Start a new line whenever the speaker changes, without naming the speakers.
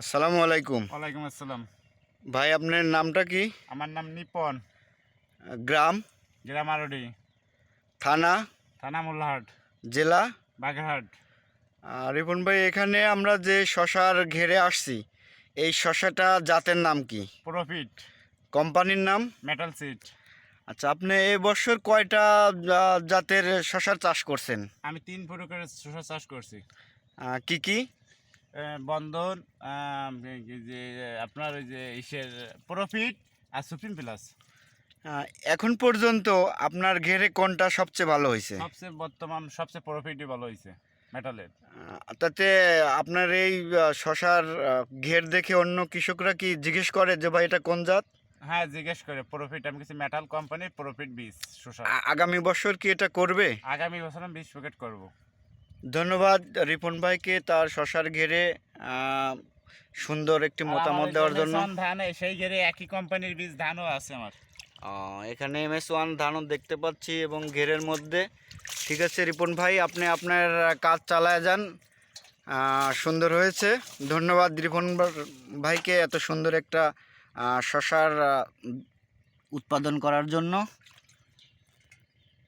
আসসালামু আলাইকুম।
ওয়ালাইকুম আসসালাম।
ভাই আপনার নামটা কি?
আমার নাম নিপন।
গ্রাম?
গ্রাম আরডি
থানা?
থানা মোল্লাহাট।
জেলা?
বাগেরহাট।
রিপন ভাই এখানে আমরা যে শশার ঘেরে আসছি এই শশাটা জাতের নাম কি?
প্রফিট।
কোম্পানির নাম?
মেটাল সিট
আচ্ছা আপনি এই বছর কয়টা জাতের শশার চাষ করছেন?
আমি তিন প্রকারের শসা চাষ করছি।
কি কি?
বন্ধন যে আপনার ওই যে ইসের প্রফিট আর সুপ্রিম প্লাস
এখন পর্যন্ত আপনার ঘেরে কোনটা সবচেয়ে ভালো হয়েছে
সবচেয়ে বর্তমান সবচেয়ে প্রফিটই ভালো হয়েছে মেটালের
তাতে আপনার এই শশার ঘের দেখে অন্য কৃষকরা কি জিজ্ঞেস করে যে ভাই এটা কোন জাত?
হ্যাঁ জিজ্ঞেস করে। প্রফিট আমি কিছু মেটাল কোম্পানির প্রফিট বীজ শসা
আগামী বছর কি এটা করবে?
আগামী বছর আমি বিশ প্যাকেট করব।
ধন্যবাদ রিপন ভাইকে তার শশার ঘেরে সুন্দর একটি মতামত দেওয়ার জন্য।
ধান সেই ঘেরে একই কোম্পানির বীজ ধানও আছে আমার।
এখানে এম এস ওয়ান ধানও দেখতে পাচ্ছি এবং ঘেরের মধ্যে। ঠিক আছে রিপন ভাই আপনি আপনার কাজ চালায় যান। সুন্দর হয়েছে। ধন্যবাদ রিপন ভাইকে এত সুন্দর একটা শশার উৎপাদন করার জন্য।